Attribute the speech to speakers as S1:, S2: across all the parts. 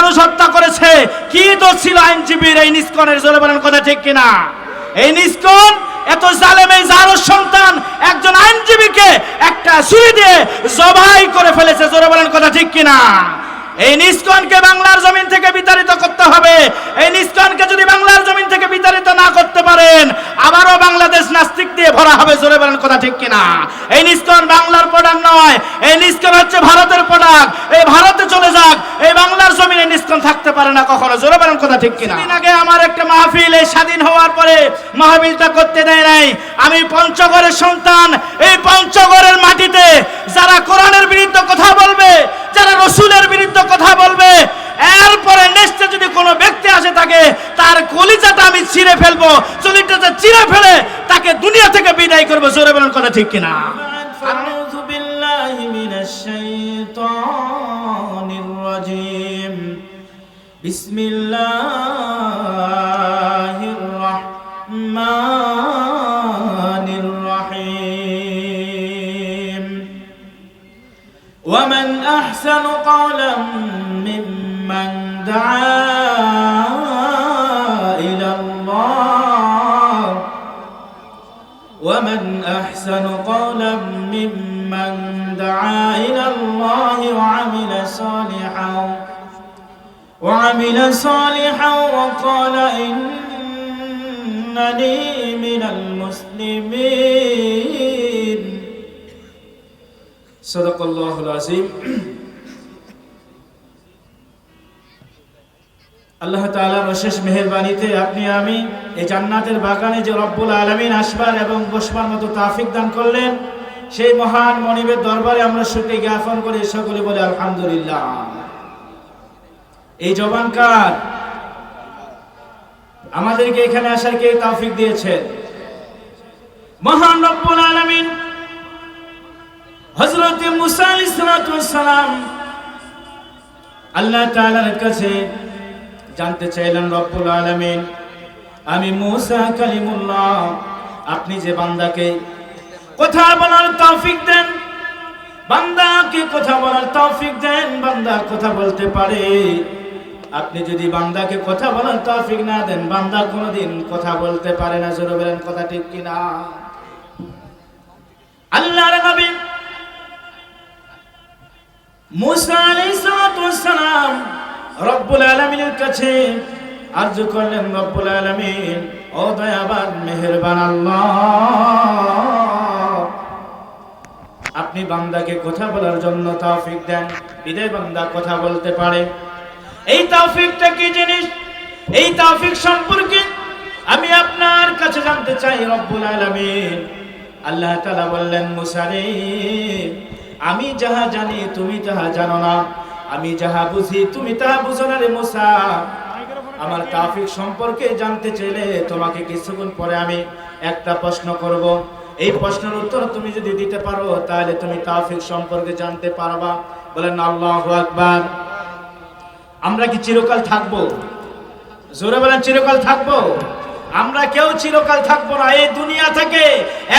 S1: মানুষ হত্যা করেছে। কি দোষ ছিল আইনজীবীর এই নিষ্কনের জোরে বলেন কথা ঠিক কিনা? এই নিষ্কন এত জালেম, এই জারোর সন্তান একজন আইনজীবীকে একটা ছুরি দিয়ে জবাই করে ফেলেছে। জোরে বলেন কথা ঠিক কিনা? এই নিষ্কনকে বাংলার জমিন থেকে বিতাড়িত করতে হবে। এই নিষ্কনকে যদি বাংলার জমিন থেকে বিতাড়িত না করতে পারেন, আবারও বাংলাদেশ নাস্তিক দিয়ে ভরা হবে, জোরে বলেন কথা ঠিক কিনা? এই নিষ্কন বাংলার প্রোডাক্ট নয়, এই নিষ্কন হচ্ছে ভারতের প্রোডাক্ট এই ভারতে চলে যাক, এই বাংলার জমিনে নিষ্কন থাকতে পারে না কখনো, জোরে বলেন কথা ঠিক কিনা? দিন আগে আমার একটা মাহফিল, এই স্বাধীন হওয়ার পরে মাহফিলটা করতে দেয় নাই। আমি পঞ্চগড়ের সন্তান, এই পঞ্চগড়ের মাটিতে যারা কোরআনের বিরুদ্ধে কথা বলবে যারা রসুলের বিরুদ্ধে কথা বলবে, এরপরে নেক্সটে যদি কোনো ব্যক্তি আসে থাকে তার কলিজাটা আমি ছিঁড়ে ফেলব। চলিটা ছিঁড়ে ফেলে তাকে দুনিয়া থেকে বিদায় করব। জোরে বলেন কথা ঠিক কিনা?
S2: বিসমিল্লাহ। ومن أحسن قولا ممن دعا إلى الله. ومن أحسن قولا ممن دعا إلى الله وعمل صالحا وعمل صالحا وقال إنني من المسلمين. সদাকল্লাহুল আল্লাহ তালার অশেষ মেহরবানিতে আপনি আমি এই জান্নাতের বাগানে যে রব্বুল আলমিন আসবার এবং বসবার মতো তাফিক দান করলেন, সেই মহান মনিবের দরবারে আমরা সুখে জ্ঞাপন করে সকলে বলে আলহামদুলিল্লাহ। এই জবান কার আমাদেরকে এখানে আসার কে তাফিক দিয়েছেন? মহান রব্বুল আলমিন হজরত মুসা সালাম আল্লাহ তাআলার কাছে জানতে চাইলেন, রব্বুল আলামিন, আমি মুসা কালিমুল্লাহ, আপনি যে বান্দাকে কথা বলার তৌফিক দেন, বান্দাকে কথা বলার তৌফিক দেন, বান্দা কথা বলতে পারে। আপনি যদি বান্দাকে কথা বলার তৌফিক না দেন, বান্দা কোনোদিন কথা বলতে পারে না। জোরে বলেন, কথা ঠিক কিনা? আল্লাহর নবী কাছে করলেন আলামিন, ও আপনি বান্দাকে কথা বলার জন্য তৌফিক দেন, বিদায় বান্দা কথা বলতে পারে। এই তৌফিকটা কি জিনিস? এই তৌফিক সম্পর্কে আমি আপনার কাছে জানতে চাই, রব্বুল আলামিন। আল্লাহ তাআলা বললেন, মুসা রে আমি যাহা জানি, তুমি তাহা জানো না। আমি যাহা বুঝি, তুমি তাহা বুঝো না রে মুসা। আমার তাফিক সম্পর্কে জানতে চাইলে তোমাকে কিছুক্ষণ পরে আমি একটা প্রশ্ন করব। এই প্রশ্নের উত্তর তুমি যদি দিতে পারো, তাহলে তুমি তাফিক সম্পর্কে জানতে পারবা। বলেন, আল্লাহু আকবার। আমরা কি চিরকাল থাকব? জোরে বলেন, চিরকাল থাকব? আমরা কেউ চিরকাল থাকব না। এই দুনিয়া থেকে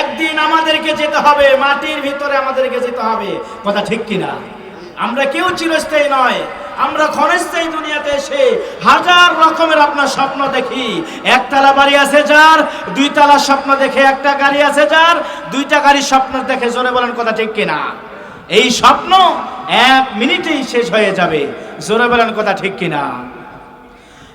S2: একদিন আমাদেরকে যেতে হবে, মাটির ভিতরে আমাদেরকে যেতে হবে। কথা ঠিক কিনা? আমরা কেউ চিরস্থায়ী নয়। আমরা ক্ষণস্থায়ী দুনিয়াতে এসে হাজার রকমের আপনার স্বপ্ন দেখি। একতলা বাড়ি আছে যার, দুই স্বপ্ন দেখে একটা গাড়ি আছে যার, দুইটা গাড়ির স্বপ্ন দেখে জোরে বলেন কথা ঠিক কিনা? এই স্বপ্ন এক মিনিটেই শেষ হয়ে যাবে। জোরে বলেন কথা ঠিক কিনা?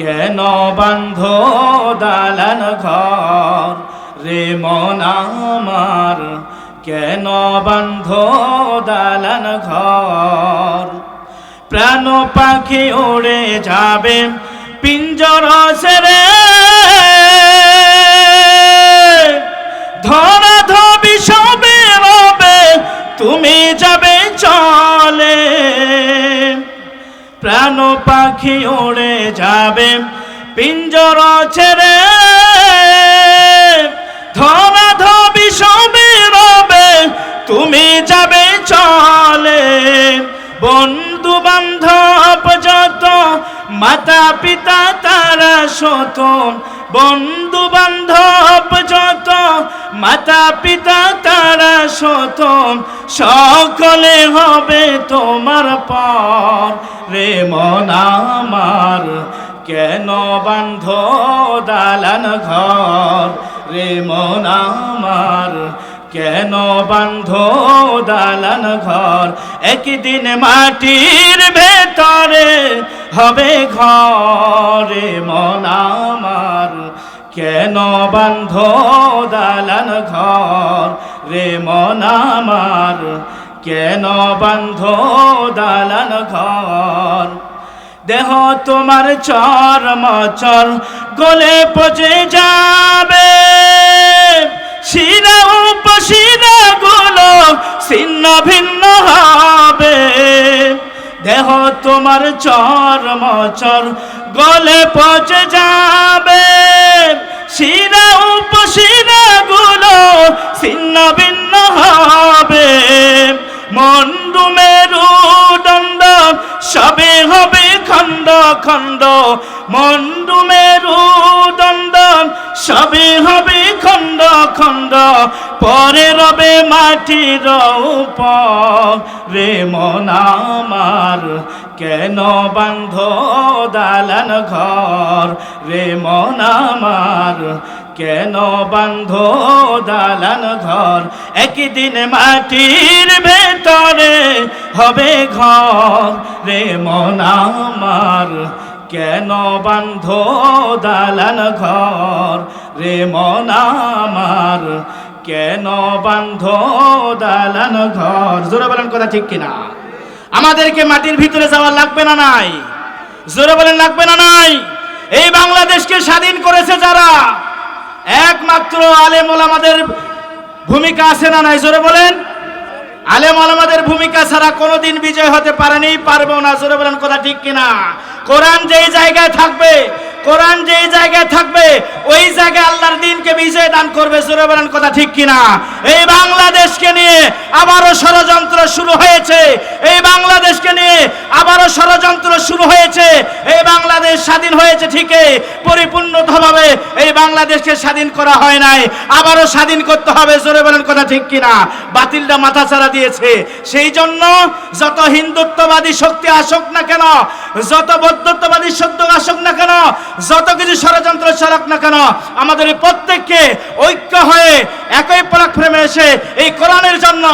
S2: কেন বান্ধ দালান ঘর? রে মন আমার, কেন বান্ধ দালান ঘর? প্রাণ পাখি উড়ে যাবে, পিঞ্জর সেরে প্রাণ পাখি উড়ে যাবে, পিঞ্জর ছেড়ে। ধরা ধবি সবে রবে, তুমি যাবে চলে। বন্ধু বান্ধব মাতা পিতা তারা শত বন্ধু বান্ধব যত মাতা পিতা তারা শত সকলে হবে তোমার পর। রে মন আমার, কেন বান্ধ দালান ঘর? রে মন আমার কেন বান্ধ দালান ঘর? একদিন মাটির ভেতরে হবে ঘরে মন আমার। কেন বান্ধ দালান ঘর রে মন আমার? কেন বান্ধ দালান ঘর? দেহ তোমার চর মচর গলে পচে যাবে। শিরা উপশিরা গুলো ছিন্ন ভিন্ন হবে। দেহ তোমার চর মচর গলে পচে যাবে। শিরা উপশিরা গুলো ছিন্ন ভিন্ন হবে। মন্ডু মেরু দণ্ড সবে হবে খণ্ড খণ্ড। মেরু দণ্ড সবে হবে খণ্ড খণ্ড, পরে রবে মাটির রে মন আমার, কেন বান্ধ দালান ঘর? রে মন আমার, কেন বান্ধ দালান ঘর? একদিন মাটির ভেতরে হবে ঘর। রে মন আমার কেন বান্ধ দালান ঘর রে মন আমার? কেন বান্ধ দালান ঘর? জোরে বলেন কথা ঠিক কিনা? আমাদেরকে মাটির ভিতরে যাওয়া লাগবে না নাই? জোরে বলেন লাগবে না নাই? এই বাংলাদেশকে স্বাধীন করেছে যারা? একমাত্র আলেম আমাদের ভূমিকা আছে না নাই? জোরে বলেন। আলেম আলমাদের ভূমিকা ছাড়া কোনোদিন বিজয় হতে পারেনি পারব না। জোরে বলেন কথা ঠিক কিনা? কোরআন যেই জায়গায় থাকবে কোরআন যেই জায়গায় থাকবে, ওই জায়গায় আল্লাহর দিনকে বিজয় দান করবে, জোরে বলেন কথা ঠিক কিনা? এই বাংলাদেশকে নিয়ে আবারও ষড়যন্ত্র শুরু হয়েছে। এই বাংলাদেশকে নিয়ে আবারও ষড়যন্ত্র শুরু হয়েছে। এই বাংলাদেশ স্বাধীন হয়েছে ঠিকই, পরিপূর্ণভাবে এই বাংলাদেশকে স্বাধীন করা হয় নাই। আবারও স্বাধীন করতে হবে, জোরে বলেন কথা ঠিক কিনা? বাতিলটা মাথাচাড়া দিয়েছে। সেই জন্য যত হিন্দুত্ববাদী শক্তি আসুক না কেন, যত বৌদ্ধত্ববাদী শক্তি আসুক না যত কিছু ষড়যন্ত্র চালাক না কেন, আমাদের প্রত্যেককে ঐক্য হয়ে একই প্ল্যাটফর্মে এসে এই কোরআনের জন্য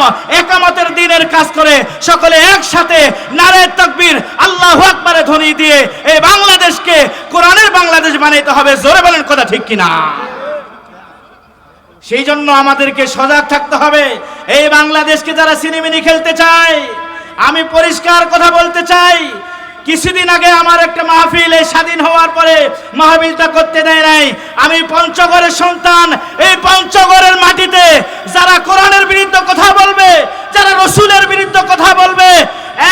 S2: একামতের দিনের কাজ করে সকলে একসাথে নারে তকবীর, আল্লাহু আকবারে ধ্বনি দিয়ে এই বাংলাদেশকে কোরআনের বাংলাদেশ বানাইতে হবে। জোরে বলেন কথা ঠিক কিনা? সেই জন্য আমাদেরকে সজাগ থাকতে হবে। এই বাংলাদেশকে যারা সিনেমিনি খেলতে চায়, আমি পরিষ্কার কথা বলতে চাই কিছুদিন আগে আমার একটা মাহফিল, এই স্বাধীন হওয়ার পরে মাহফিলটা করতে দেয় নাই। আমি পঞ্চগড়ের সন্তান, এই পঞ্চগড়ের মাটিতে যারা কোরআনের বিরুদ্ধে কথা বলবে, যারা রসুলের বিরুদ্ধে কথা বলবে,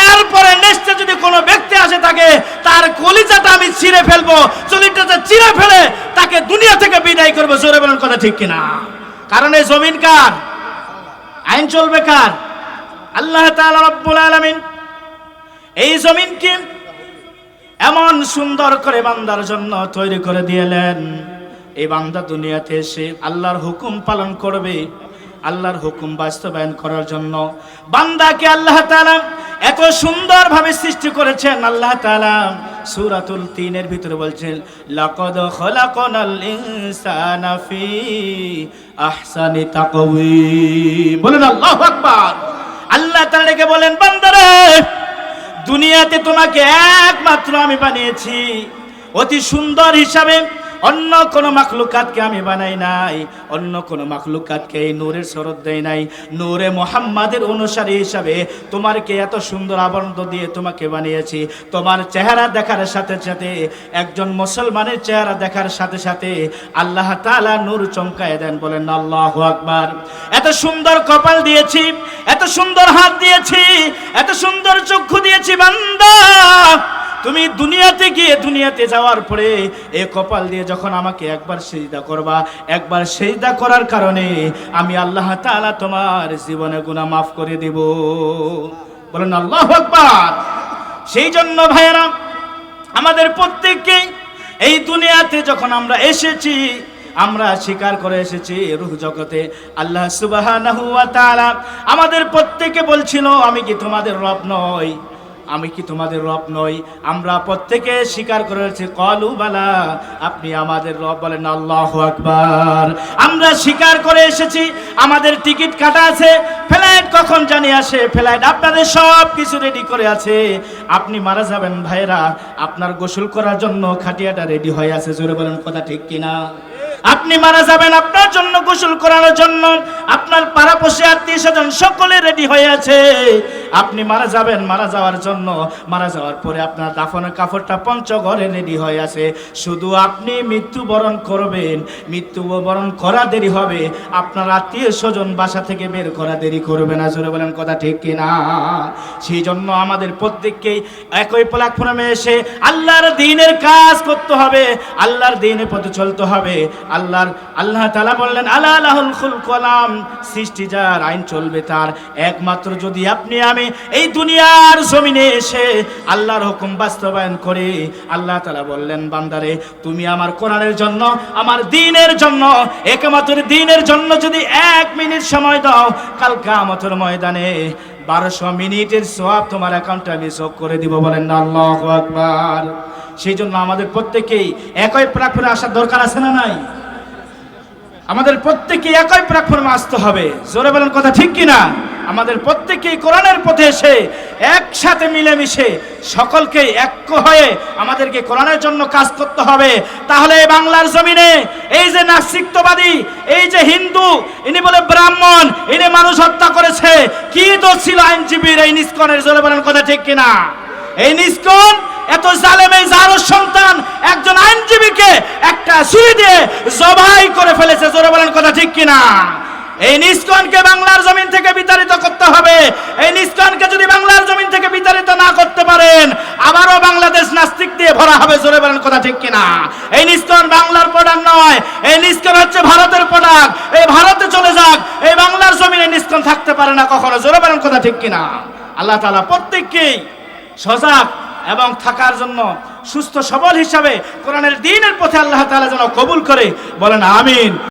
S2: এরপরে নেক্সটে যদি কোনো ব্যক্তি আসে থাকে তার কলিজাটা আমি ছিঁড়ে ফেলব চলিটাটা চিড়ে ফেলে তাকে দুনিয়া থেকে বিদায় করব। জোরে বলেন কথা ঠিক কিনা? কারণ এই জমিন কার? আইন চলবে কার? আল্লাহ তাআলা রব্বুল আলামিন এই জমিনকে এমন সুন্দর করে বান্দার জন্য তৈরি করে দিয়েলেন। এই বান্দা দুনিয়াতে এসে আল্লাহর হুকুম পালন করবে, আল্লাহর হুকুম বাস্তবায়ন করার জন্য। বান্দাকে আল্লাহ তাআলা এত সুন্দরভাবে সৃষ্টি করেছেন, আল্লাহ তাআলা সূরাতুল তিনের ভিতরে বলছেন, লাকাদ খলাকনাল ইনসানা ফি আহসানি তাকওয়িম। বলেন আল্লাহু আকবার। আল্লাহ তাআলাকে বলেন, বান্দারে দুনিয়াতে তোমাকে একমাত্র আমি বানিয়েছি। অতি সুন্দর হিসাবে অন্য কোনো মাখলুকাতকে আমি বানাই নাই, অন্য কোনো মাখলুকাতকে এই নূরের শরৎ দেয় নাই। নূরে মোহাম্মাদের অনুসারী হিসাবে তোমারকে এত সুন্দর আবরণ দিয়ে তোমাকে বানিয়েছি। তোমার চেহারা দেখার সাথে সাথে, একজন মুসলমানের চেহারা দেখার সাথে সাথে আল্লাহ তাআলা নূর চমকায় দেন, বলেন, আল্লাহু আকবার। এত সুন্দর কপাল দিয়েছি, এত সুন্দর হাত দিয়েছি, এত সুন্দর চক্ষু দিয়েছি, বান্দা!
S1: তুমি দুনিয়াতে গিয়ে দুনিয়াতে যাওয়ার পরে এ কপাল দিয়ে যখন আমাকে একবার সেজদা করবা, একবার সেজদা করার কারণে আমি আল্লাহ তাআলা তোমার জীবনে গুনাহ মাফ করে দেব। বলেন, আল্লাহ আকবার! সেই জন্য ভাইয়েরা, আমাদের প্রত্যেককে এই দুনিয়াতে যখন আমরা এসেছি, আমরা স্বীকার করে এসেছি রূহ জগতে। আল্লাহ তাআলা আমাদের প্রত্যেকে বলছিল, আমি কি তোমাদের রব নই? আমি কি তোমাদের রব নই? আমরা প্রত্যেকে স্বীকার করেছি, কলু বালা, আপনি আমাদের রব বলেন আল্লাহ আকবার। আমরা স্বীকার করে এসেছি, আমাদের টিকিট কাটা আছে, ফ্লাইট কখন জানি আসে, ফ্লাইট আপনাদের সব কিছু রেডি করে আছে। আপনি মারা যাবেন ভাইরা আপনার গোসল করার জন্য খাটিয়াটা রেডি হয়ে আছে, জোরে বলেন কথা ঠিক কিনা? আপনি মারা যাবেন আপনার জন্য গোসল করানোর জন্য আপনার পাড়াপড়শি আত্মীয় স্বজন সকলে রেডি হয়ে আছে। আপনি মারা যাবেন, মারা যাওয়ার জন্য। মারা যাওয়ার পরে আপনার দাফনের কাপড়টা পঞ্চঘরে রেডি হয়ে আছে। শুধু আপনি মৃত্যুবরণ করবেন। মৃত্যুবরণ করা দেরি হবে। আপনার আত্মীয় স্বজন বাসা থেকে বের করা দেরি করবে না। জোরে বলেন কথা ঠিক কিনা সেই জন্য আমাদের প্রত্যেককেই একই প্ল্যাটফর্মে এসে আল্লাহর দিনের কাজ করতে হবে। আল্লাহর দিনের পথে চলতে হবে। আল্লাহর, আল্লাহ তালা বললেন আল্লাহ আল্লাহুল কলাম সৃষ্টি যার আইন চলবে তার। একমাত্র যদি আপনি, আমি এই দুনিয়ার জমিনে এসে আল্লাহর হুকুম বাস্তবায়ন করে, আল্লাহ তালা বললেন, বান্দারে, তুমি আমার কোরআনের জন্য, আমার দিনের জন্য, একমাত্র দিনের জন্য যদি এক মিনিট সময় দাও, কাল কামতের ময়দানে বারোশো মিনিটের সব তোমার অ্যাকাউন্টে আমি যোগ করে দিব বলেন আল্লাহ আকবার। সেই জন্য আমাদের প্রত্যেকেই একই প্রাক্ষণে আসার দরকার আছে না নাই? আমাদের প্রত্যেকে একই প্ল্যাটফর্মে আসতে হবে। জোরে বলেন কথা ঠিক কিনা? আমাদের প্রত্যেকেই কোরআনের পথে এসে একসাথে মিলেমিশে সকলকে এক হয়ে আমাদেরকে কোরআনের জন্য কাজ করতে হবে। তাহলে এই বাংলার জমিনে এই যে নাস্তিকবাদী এই যে হিন্দু, ইনি বলে ব্রাহ্মণ, ইনি মানুষ হত্যা করেছে, কি দোষ ছিল আইনজীবীর এই নিষ্কনের জোরে বলেন কথা ঠিক কিনা? এই নিষ্কন এত জালেমে যারও সন্তান একজন আইনজীবীকে একটা সুই দিয়ে জবাই করে ফেলেছে, জোরে বলেন কথা ঠিক কিনা? এই নিষ্কনকে বাংলার জমিন থেকে বিতাড়িত করতে হবে। এই নিষ্কনকে যদি বাংলার জমিন থেকে বিতাড়িত না করতে পারেন, আবারও বাংলাদেশ নাস্তিক দিয়ে ভরা হবে, জোরে বলেন কথা ঠিক কিনা? এই নিষ্কন বাংলার প্রোডাক্ট নয়, এই নিষ্কন হচ্ছে ভারতের প্রোডাক্ট এই ভারতে চলে যাক, এই বাংলার জমিনে নিষ্কন থাকতে পারে না কখনো, জোরে বলেন কথা ঠিক কিনা? আল্লাহ তাআলা প্রত্যেককেই সজাগ এবং থাকার জন্য সুস্থ সবল হিসাবে কোরআনের দিনের পথে আল্লাহ তালা যেন কবুল করে, বলেন আমিন।